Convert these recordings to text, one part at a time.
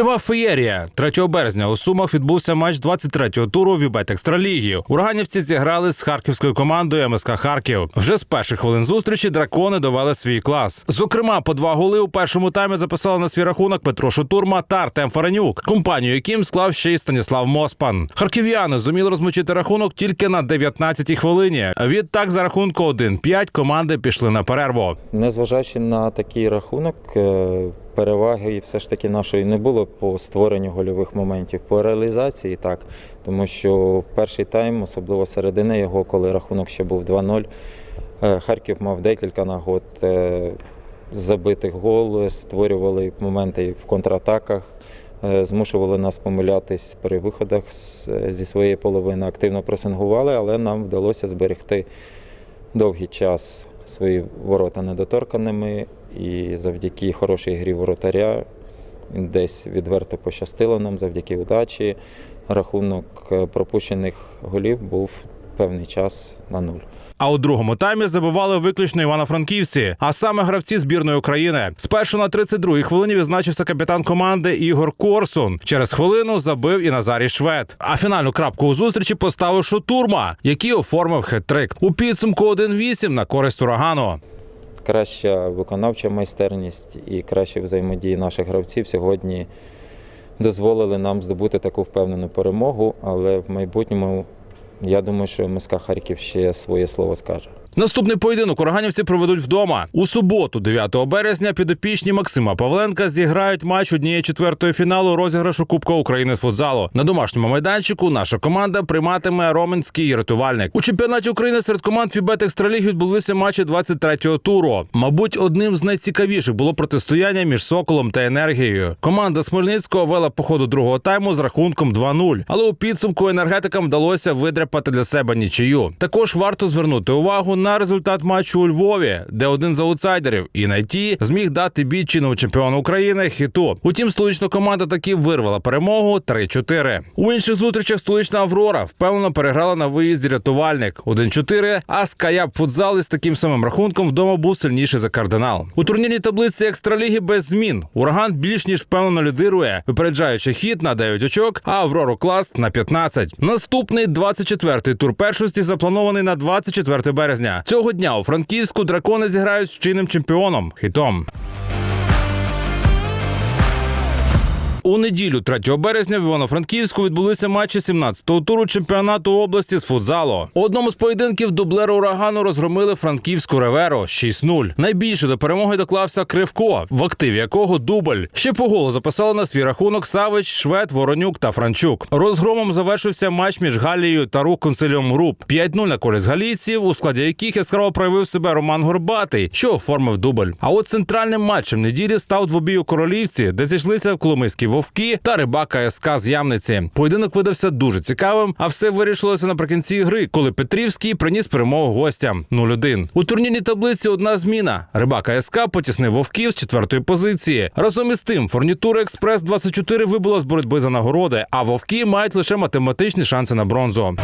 Кульова феєрія 3 березня у Сумах відбувся матч 23-го туру Вібет Екстраліги. Ураганівці зіграли з харківською командою МСК Харків. Вже з перших хвилин зустрічі дракони довели свій клас. Зокрема, по два голи у першому таймі записали на свій рахунок Петро Шутурма та Артем Фаренюк, компанію яким склав ще й Станіслав Моспан. Харків'яни зуміли розмочити рахунок тільки на 19-й хвилині. Відтак за рахунку 1-5 команди пішли на перерву. Незважаючи на такий рахунок, е, переваги все ж таки нашої не було по створенню гольових моментів. По реалізації так, тому що перший тайм, особливо середини його, коли рахунок ще був 2-0, е, Харків мав декілька нагод е, забитих гол, створювали моменти в контратаках. е, Змушували нас помилятись при виходах зі своєї половини. Активно пресингували, але нам вдалося зберегти довгий час свої ворота недоторканими, і завдяки хорошій грі воротаря десь відверто пощастило нам, завдяки удачі. Рахунок е, пропущених голів був певний час на нуль. А у другому таймі забивали виключно івано-франківці, а саме гравці збірної України. Спершу на 32-й хвилині відзначився капітан команди Ігор Корсун. Через хвилину забив і Назарій Швед. А фінальну крапку у зустрічі поставив Шутурма, який оформив хет-трик. У підсумку 1-8 на користь урагану. Краща виконавча майстерність і кращі взаємодії наших гравців сьогодні дозволили нам здобути таку впевнену перемогу, але в майбутньому я думаю, що МСК Харків ще своє слово скаже. Наступний поєдинок ураганівці проведуть вдома. У суботу, 9 березня, підопічні Максима Павленка зіграють матч однієї четвертої фіналу розіграшу Кубка України з футзалу. На домашньому майданчику наша команда прийматиме Роменський рятувальник. У чемпіонаті України серед команд Фібет Екстраліги відбулися матчі 23-го туру. Мабуть, одним з найцікавіших було протистояння між Соколом та енергією. Команда Смельницького вела по ходу другого тайму з рахунком 2-0. Але у підсумку енергетикам вдалося видряпати для себе нічию. Також варто звернути увагу на результат матчу у Львові, де один з аутсайдерів і найті зміг дати бій чинному чемпіону України хіту. Утім, столична команда таки вирвала перемогу 3-4. У інших зустрічах столична Аврора впевнено переграла на виїзді рятувальник 1-4, а Скаяп футзал із таким самим рахунком вдома був сильніший за кардинал. У турнірній таблиці екстраліги без змін. Ураган більш ніж впевнено лідирує, випереджаючи хід на 9 очок, а Аврору Класт на 15. Наступний 24-й тур першості запланований на 24 березня. Цього дня у Франківську дракони зіграють з чинним чемпіоном хітом. У неділю 3 березня в Івано-Франківську відбулися матчі 17-го туру чемпіонату області з футзалу. У одному з поєдинків дублера урагану розгромили франківську реверо 6-0. Найбільше до перемоги доклався Кривко, в активі якого дубль. Ще по голу записали на свій рахунок Савич, Швед, Воронюк та Франчук. Розгромом завершився матч між Галією та рух консиліум груп. 5-0 на користь галійців, у складі яких яскраво проявив себе Роман Горбатий, що оформив дубль. А от центральним матчем неділі став двобій у королівці, де зійшлися Коломийські вовки та рибака СК з Ямниці. Поєдинок видався дуже цікавим, а все вирішилося наприкінці гри, коли Петрівський приніс перемогу гостям 0-1. У турнірній таблиці одна зміна. Рибака СК потіснив вовків з четвертої позиції. Разом із тим, фурнітура Експрес 24 вибула з боротьби за нагороди, а вовки мають лише математичні шанси на бронзу.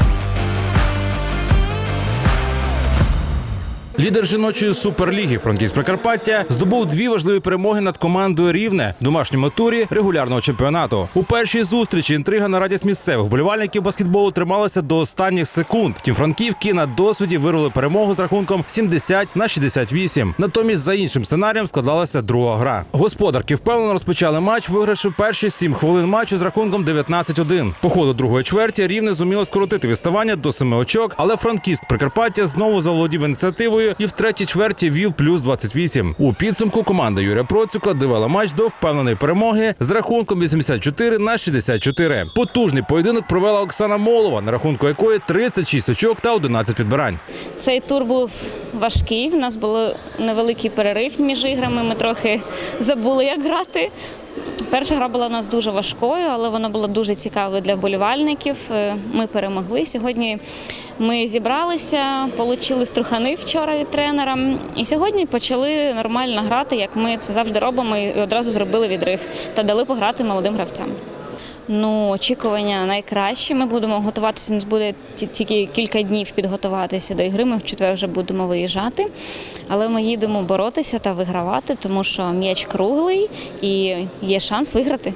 Лідер жіночої суперліги Франківськ Прикарпаття здобув дві важливі перемоги над командою Рівне в домашньому турі регулярного чемпіонату. У першій зустрічі інтрига на радість місцевих болівальників баскетболу трималася до останніх секунд. Втім, франківки на досвіді вирвали перемогу з рахунком 70 на 68. Натомість за іншим сценарієм складалася друга гра. Господарки впевнено розпочали матч, вигравши перші 7 хвилин матчу з рахунком 19-1. По ходу другої чверті рівне зуміло скоротити відставання до 7 очок, але франківськ Прикарпаття знову заволодів ініціативою і в третій чверті вів плюс 28. У підсумку команда Юрія Процюка довела матч до впевненої перемоги з рахунком 84 на 64. Потужний поєдинок провела Оксана Молова, на рахунку якої 36 очок та 11 підбирань. Цей тур був важкий. У нас був невеликий перерив між іграми. Ми трохи забули, як грати. Перша гра була у нас дуже важкою, але вона була дуже цікавою для вболівальників. Е, Ми перемогли. Сьогодні ми зібралися, отримали струхани вчора від тренера. І сьогодні почали нормально грати, як ми це завжди робимо, і одразу зробили відрив та дали пограти молодим гравцям. Ну, очікування найкраще. Ми будемо готуватися. Нас буде тільки кілька днів підготуватися до ігри. Ми в четвер вже будемо виїжджати. Але ми їдемо боротися та вигравати, тому що м'яч круглий і є шанс виграти.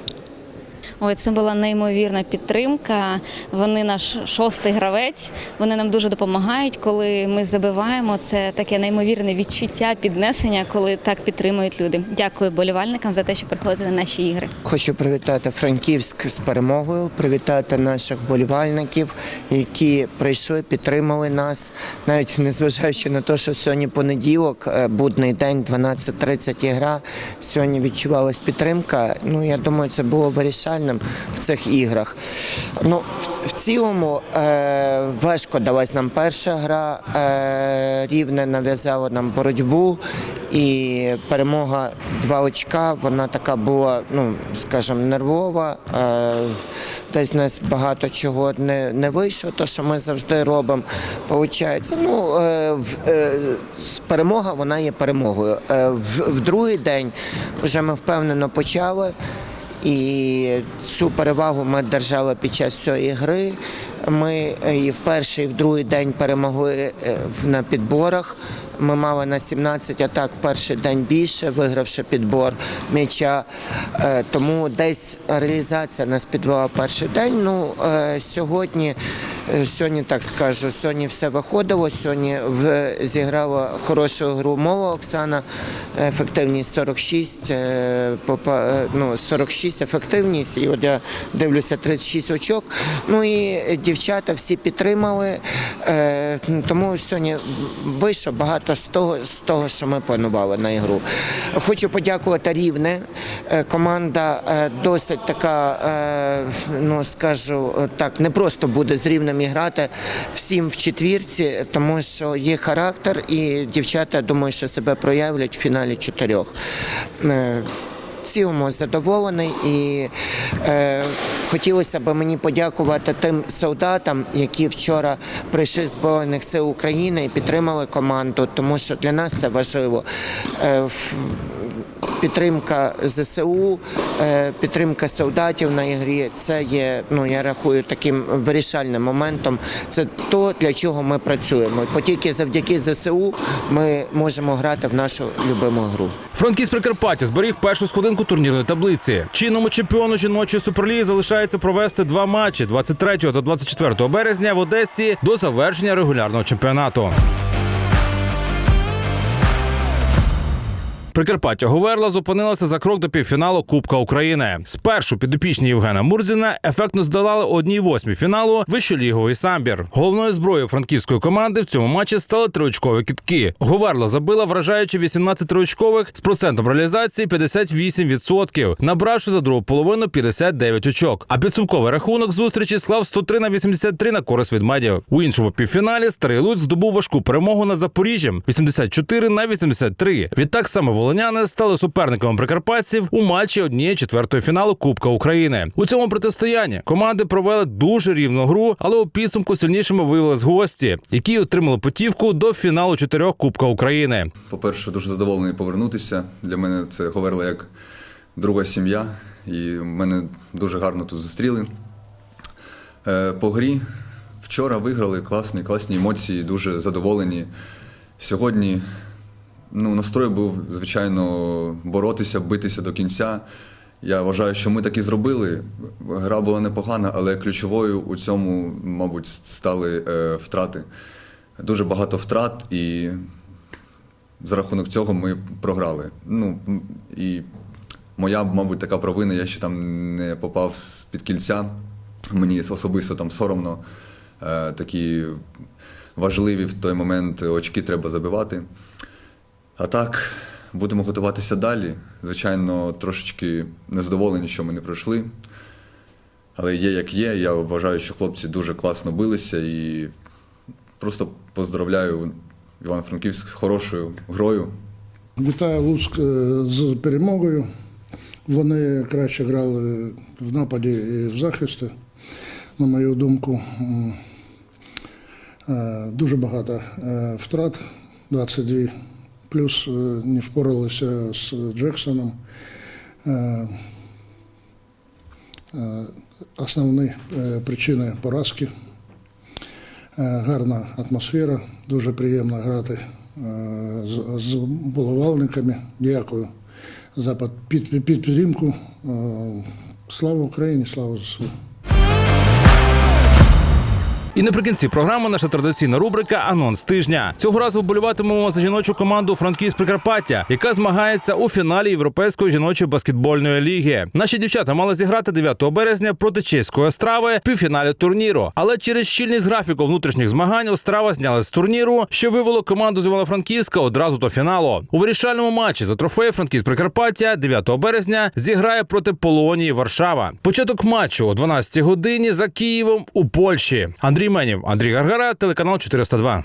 Ой, це була неймовірна підтримка. Вони наш шостий гравець. Вони нам дуже допомагають, коли ми забиваємо. Це таке неймовірне відчуття, піднесення, коли так підтримують люди. Дякую болівальникам за те, що приходите на наші ігри. Хочу привітати Франківськ з перемогою, привітати наших болівальників, які прийшли, підтримали нас, навіть незважаючи на те, що сьогодні понеділок, е, будний день, 12.30 гра. Сьогодні відчувалась підтримка. Ну я думаю, це було вирішальним в цих іграх. Ну, в, цілому е, важко далась нам перша гра, е, рівне нав'язало нам боротьбу. І перемога два очка, вона така була, ну скажімо, нервова. Е, десь в нас багато чого не, не вийшло, то що ми завжди робимо. Получається, ну е, е, перемога вона є перемогою. Е, в, в другий день вже ми впевнено почали. І цю перевагу ми держали під час цієї гри. Ми е, і в перший, і в другий день перемогли е, на підборах. Ми мали на 17 атак перший день більше, вигравши підбор м'яча. Е, Тому десь реалізація нас підвела перший день. Ну е, сьогодні, е, сьогодні так скажу, сьогодні все виходило. Сьогодні зіграла хорошу гру мова Оксана. Ефективність 46, е, попа- е, ну, 46 ефективність. І от я дивлюся 36 очок. Ну і дівчата всі підтримали. Тому сьогодні вийшло багато з того, з того, що ми планували на ігру. Хочу подякувати Рівне. Е, Команда е, досить така, е, ну скажу так, не просто буде з рівнем грати всім в четвірці, тому що є характер, і дівчата думаю, що себе проявлять в фіналі чотирьох. В цілому задоволений і е, хотілося б мені подякувати тим солдатам, які вчора прийшли з Збройних сил України і підтримали команду, тому що для нас це важливо. Е, Підтримка ЗСУ, е, підтримка солдатів на ігрі це є, ну я рахую, таким вирішальним моментом. Це то, для чого ми працюємо. Бо тільки завдяки ЗСУ ми можемо грати в нашу любиму гру. Франківськ Прикарпаття зберіг першу сходинку турнірної таблиці. Чинному чемпіону жіночої суперліги залишається провести два матчі 23 та 24 березня в Одесі до завершення регулярного чемпіонату. Прикарпаття Говерла зупинилася за крок до півфіналу Кубка України. Спершу підопічні Євгена Мурзіна ефектно здолали одній восьмій фіналу вищоліговий самбір. Головною зброєю франківської команди в цьому матчі стали триочкові кітки. Говерла забила вражаючи 18 триочкових з процентом реалізації 58%, набравши за другу половину 59 очок. А підсумковий рахунок зустрічі склав 103 на 83 на користь відмедів. У іншому півфіналі Старий Луць здобув важку перемогу над Запоріжжям 84 на 83. Відтак саме волоняни стали суперниками прикарпатців у матчі однієї четвертої фіналу Кубка України. У цьому протистоянні команди провели дуже рівну гру, але у підсумку сильнішими виявились гості, які отримали путівку до фіналу чотирьох Кубка України. По-перше, дуже задоволений повернутися. Для мене це Говерла як друга сім'я, і мене дуже гарно тут зустріли. Е, По грі вчора виграли класні, класні емоції, дуже задоволені. Сьогодні ну, настрой був, звичайно, боротися, битися до кінця. Я вважаю, що ми так і зробили. Гра була непогана, але ключовою у цьому, мабуть, стали е, втрати. Дуже багато втрат, і за рахунок цього ми програли. Ну і моя, мабуть, така провина, я ще там не попав з під кільця. Мені особисто там соромно. Е, такі важливі в той момент очки треба забивати. А так, будемо готуватися далі. Звичайно, трошечки незадоволені, що ми не пройшли. Але є як є. Я вважаю, що хлопці дуже класно билися і просто поздравляю Івано-Франківськ з хорошою грою. Вітаю Луцьк е, з перемогою. Вони краще грали в нападі і в захисті, на мою думку. Е, Дуже багато е, втрат, 22, плюс е, не впоралися з Джексоном. Е, е, Основні причини поразки. Гарна атмосфера, дуже приємно грати з, з. Дякую за під, під, підтримку. Е, Слава Україні, слава ЗСУ. І наприкінці програми наша традиційна рубрика Анонс тижня. Цього разу вболіватимемо за жіночу команду Франківськ Прикарпаття, яка змагається у фіналі Європейської жіночої баскетбольної ліги. Наші дівчата мали зіграти 9 березня проти чеської Острави в півфіналі турніру. Але через щільність графіку внутрішніх змагань Острава зняли з турніру, що вивело команду з Івано-Франківська одразу до фіналу. У вирішальному матчі за трофей Франківськ Прикарпаття 9 березня зіграє проти Полонії Варшава. Початок матчу о 12 годині за Києвом у Польщі. Андрій Менів, Андрій Гаргара, телеканал 402.